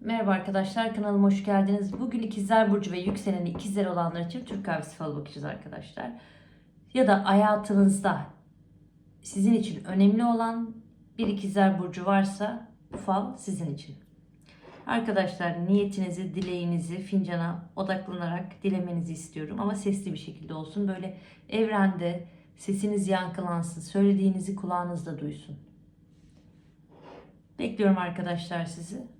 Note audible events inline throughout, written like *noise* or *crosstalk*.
Merhaba arkadaşlar kanalıma hoş geldiniz. Bugün ikizler burcu ve yükseleni ikizler olanlar için Türk kahvesi falı bakacağız arkadaşlar. Ya da hayatınızda sizin için önemli olan bir ikizler burcu varsa bu fal sizin için. Arkadaşlar niyetinizi, dileğinizi fincana odaklanarak dilemenizi istiyorum ama sesli bir şekilde olsun. Böyle evrende sesiniz yankılansın, söylediğinizi kulağınızda duysun. Bekliyorum arkadaşlar sizi.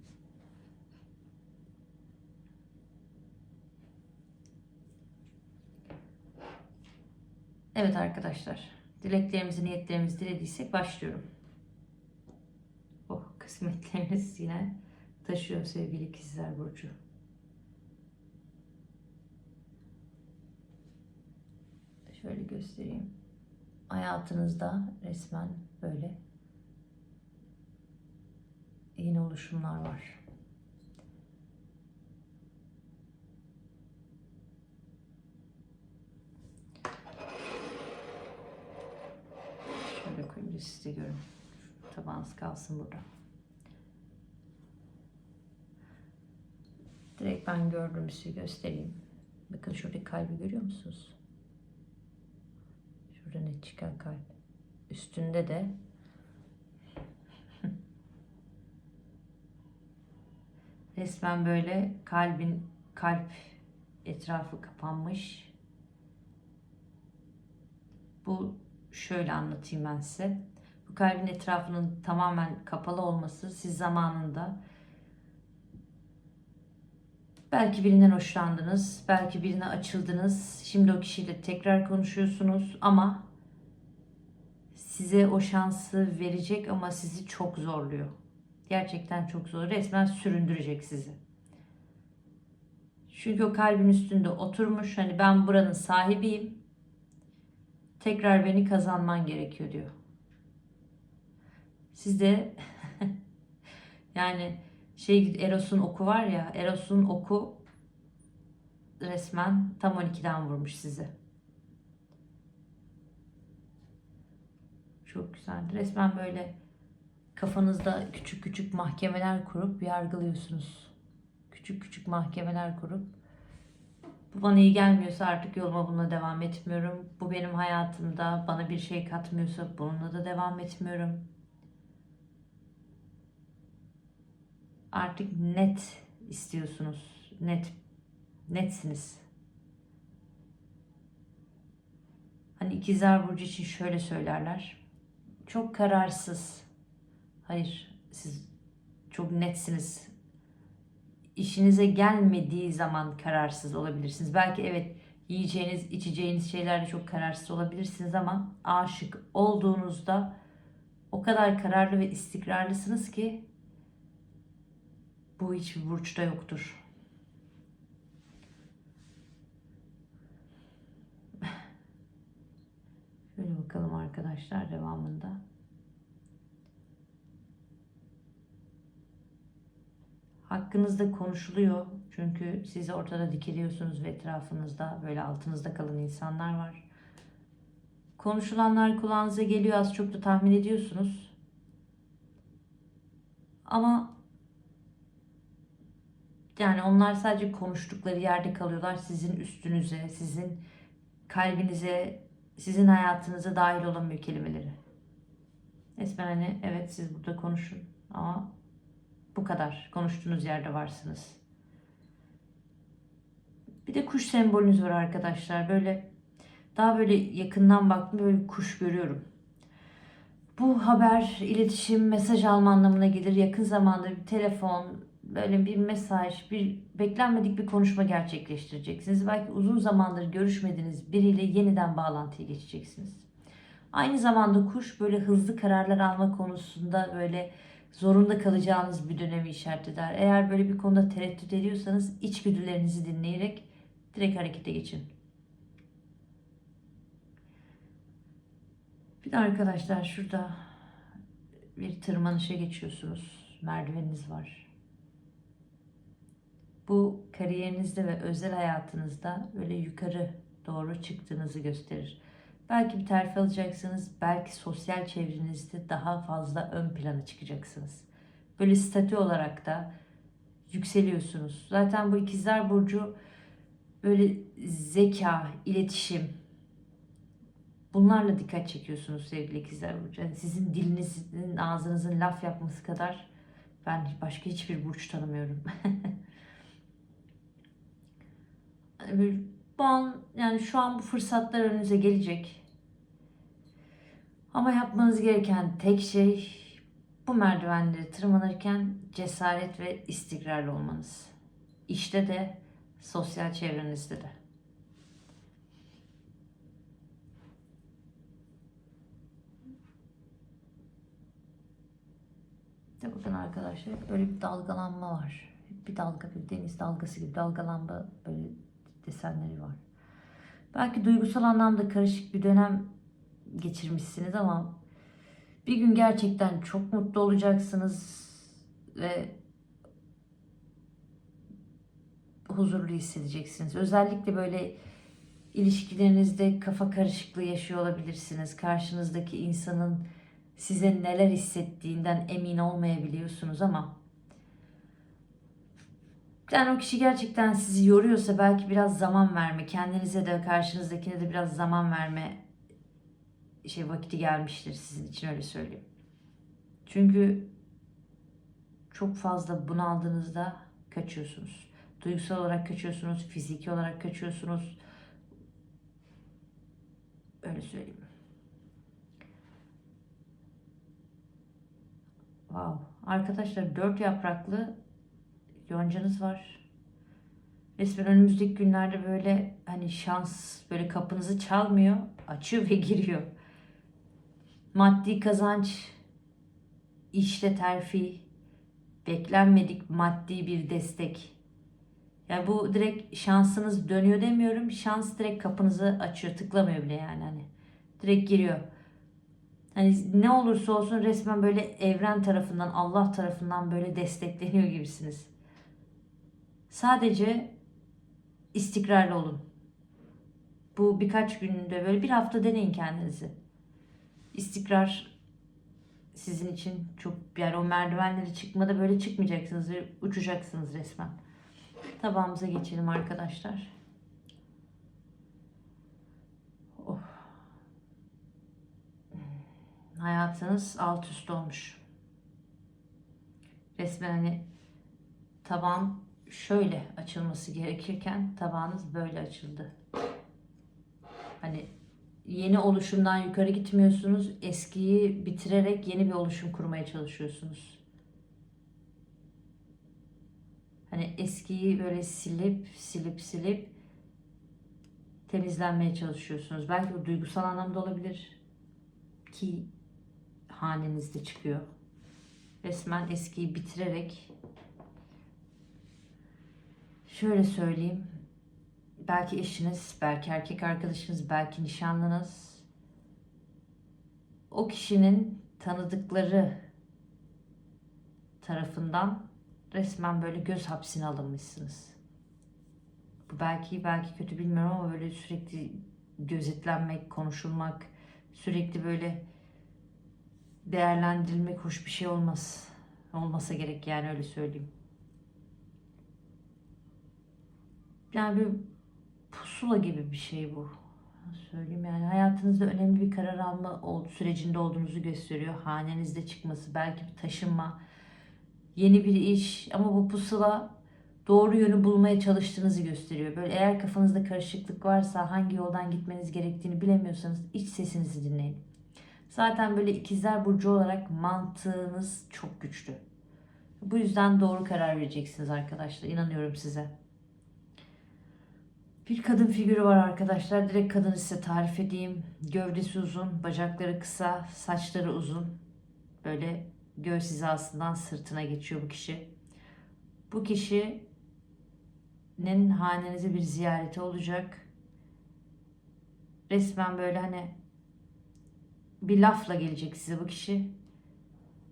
Evet arkadaşlar. Dileklerimizi, niyetlerimizi dilediysek başlıyorum. Oh kısmetlerimiz yine taşıyor sevgili ikizler Burcu. Şöyle göstereyim. Hayatınızda resmen böyle yeni oluşumlar var. De görün. Tabağınız kalsın burada. Direkt ben gördüğümü size göstereyim. Bakın şurada kalbi görüyor musunuz? Şurada net çıkan kalp. Üstünde de *laughs* resmen böyle kalbin kalp etrafı kapanmış. Bu şöyle anlatayım ben size. Bu kalbin etrafının tamamen kapalı olması siz zamanında belki birinden hoşlandınız, belki birine açıldınız. Şimdi o kişiyle tekrar konuşuyorsunuz ama size o şansı verecek ama sizi çok zorluyor. Gerçekten çok zor. Resmen süründürecek sizi. Çünkü o kalbin üstünde oturmuş. Hani ben buranın sahibiyim tekrar beni kazanman gerekiyor diyor. Siz de *laughs* yani şey Eros'un oku var ya Eros'un oku resmen tam 12'den vurmuş sizi. Çok güzel. Resmen böyle kafanızda küçük küçük mahkemeler kurup yargılıyorsunuz. Küçük küçük mahkemeler kurup bu bana iyi gelmiyorsa artık yoluma bununla devam etmiyorum. Bu benim hayatımda bana bir şey katmıyorsa bununla da devam etmiyorum. Artık net istiyorsunuz. Net. Netsiniz. Hani ikizler burcu için şöyle söylerler. Çok kararsız. Hayır, siz çok netsiniz işinize gelmediği zaman kararsız olabilirsiniz. Belki evet yiyeceğiniz, içeceğiniz şeylerde çok kararsız olabilirsiniz ama aşık olduğunuzda o kadar kararlı ve istikrarlısınız ki bu hiçbir burçta yoktur. *sighs* Şöyle bakalım arkadaşlar devamında. Hakkınızda konuşuluyor. Çünkü siz ortada dikiliyorsunuz ve etrafınızda böyle altınızda kalan insanlar var. Konuşulanlar kulağınıza geliyor az çok da tahmin ediyorsunuz. Ama yani onlar sadece konuştukları yerde kalıyorlar. Sizin üstünüze, sizin kalbinize, sizin hayatınıza dahil olamıyor kelimeleri. Resmen hani evet siz burada konuşun ama bu kadar. Konuştuğunuz yerde varsınız. Bir de kuş sembolünüz var arkadaşlar. Böyle daha böyle yakından baktım böyle kuş görüyorum. Bu haber, iletişim, mesaj alma anlamına gelir. Yakın zamanda bir telefon, böyle bir mesaj, bir beklenmedik bir konuşma gerçekleştireceksiniz. Belki uzun zamandır görüşmediğiniz biriyle yeniden bağlantıya geçeceksiniz. Aynı zamanda kuş böyle hızlı kararlar alma konusunda böyle zorunda kalacağınız bir dönemi işaret eder. Eğer böyle bir konuda tereddüt ediyorsanız içgüdülerinizi dinleyerek direkt harekete geçin. Bir de arkadaşlar şurada bir tırmanışa geçiyorsunuz. Merdiveniniz var. Bu kariyerinizde ve özel hayatınızda böyle yukarı doğru çıktığınızı gösterir. Belki bir terfi alacaksınız, belki sosyal çevrenizde daha fazla ön plana çıkacaksınız. Böyle statü olarak da yükseliyorsunuz. Zaten bu ikizler burcu böyle zeka, iletişim bunlarla dikkat çekiyorsunuz sevgili ikizler burcu. Yani sizin dilinizin, ağzınızın laf yapması kadar ben başka hiçbir burç tanımıyorum. *laughs* Yani şu an bu fırsatlar önünüze gelecek. Ama yapmanız gereken tek şey bu merdivenleri tırmanırken cesaret ve istikrarlı olmanız. İşte de sosyal çevrenizde de. De bakın arkadaşlar böyle bir dalgalanma var. Bir dalga bir deniz dalgası gibi dalgalanma böyle desenleri var. Belki duygusal anlamda karışık bir dönem geçirmişsiniz ama bir gün gerçekten çok mutlu olacaksınız ve huzurlu hissedeceksiniz. Özellikle böyle ilişkilerinizde kafa karışıklığı yaşıyor olabilirsiniz. Karşınızdaki insanın size neler hissettiğinden emin olmayabiliyorsunuz ama yani o kişi gerçekten sizi yoruyorsa belki biraz zaman verme, kendinize de karşınızdakine de biraz zaman verme şey vakti gelmiştir sizin için öyle söyleyeyim. Çünkü çok fazla bunaldığınızda kaçıyorsunuz. Duygusal olarak kaçıyorsunuz, fiziki olarak kaçıyorsunuz. Öyle söyleyeyim. Wow. Arkadaşlar dört yapraklı yoncanız var. Resmen önümüzdeki günlerde böyle hani şans böyle kapınızı çalmıyor, açıyor ve giriyor. Maddi kazanç, işte terfi, beklenmedik maddi bir destek. Yani bu direkt şansınız dönüyor demiyorum. Şans direkt kapınızı açıyor. Tıklamıyor bile yani hani. Direkt giriyor. Hani ne olursa olsun resmen böyle evren tarafından, Allah tarafından böyle destekleniyor gibisiniz. Sadece istikrarlı olun. Bu birkaç günde böyle bir hafta deneyin kendinizi. İstikrar sizin için çok yani o merdivenleri çıkmada böyle çıkmayacaksınız ve uçacaksınız resmen. Tabağımıza geçelim arkadaşlar. Oh. Hayatınız alt üst olmuş. Resmen hani taban şöyle açılması gerekirken tabağınız böyle açıldı. Hani yeni oluşumdan yukarı gitmiyorsunuz. Eskiyi bitirerek yeni bir oluşum kurmaya çalışıyorsunuz. Hani eskiyi böyle silip silip silip temizlenmeye çalışıyorsunuz. Belki bu duygusal anlamda olabilir ki hanenizde çıkıyor. Resmen eskiyi bitirerek şöyle söyleyeyim. Belki eşiniz, belki erkek arkadaşınız, belki nişanlınız o kişinin tanıdıkları tarafından resmen böyle göz hapsine alınmışsınız. Bu belki belki kötü bilmiyorum ama böyle sürekli gözetlenmek, konuşulmak, sürekli böyle değerlendirilmek hoş bir şey olmaz. Olmasa gerek yani öyle söyleyeyim. Yani pusula gibi bir şey bu. Söyleyeyim yani hayatınızda önemli bir karar alma sürecinde olduğunuzu gösteriyor. Hanenizde çıkması, belki bir taşınma, yeni bir iş ama bu pusula doğru yönü bulmaya çalıştığınızı gösteriyor. Böyle eğer kafanızda karışıklık varsa hangi yoldan gitmeniz gerektiğini bilemiyorsanız iç sesinizi dinleyin. Zaten böyle ikizler burcu olarak mantığınız çok güçlü. Bu yüzden doğru karar vereceksiniz arkadaşlar. İnanıyorum size. Bir kadın figürü var arkadaşlar. Direkt kadını size tarif edeyim. Gövdesi uzun, bacakları kısa, saçları uzun. Böyle göğüs hizasından sırtına geçiyor bu kişi. Bu kişinin hanenize bir ziyareti olacak. Resmen böyle hani bir lafla gelecek size bu kişi.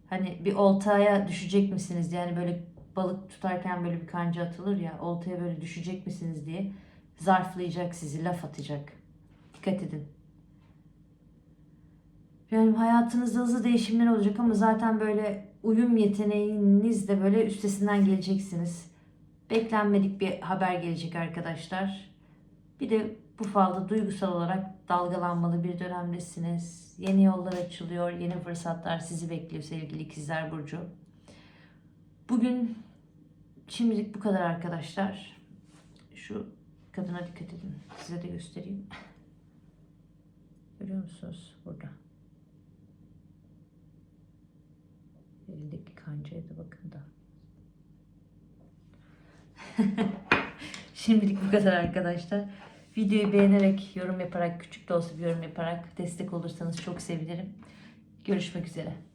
Hani bir oltaya düşecek misiniz? Yani böyle balık tutarken böyle bir kanca atılır ya. Oltaya böyle düşecek misiniz diye zarflayacak sizi, laf atacak. Dikkat edin. Yani hayatınızda hızlı değişimler olacak ama zaten böyle uyum yeteneğinizle böyle üstesinden geleceksiniz. Beklenmedik bir haber gelecek arkadaşlar. Bir de bu falda duygusal olarak dalgalanmalı bir dönemdesiniz. Yeni yollar açılıyor, yeni fırsatlar sizi bekliyor sevgili ikizler Burcu. Bugün şimdilik bu kadar arkadaşlar. Şu kadına dikkat edin. Size de göstereyim. Görüyor musunuz burada? Elindeki kancaya da bakın da. *laughs* Şimdilik bu kadar arkadaşlar. Videoyu beğenerek, yorum yaparak, küçük de olsa bir yorum yaparak destek olursanız çok sevinirim. Görüşmek üzere.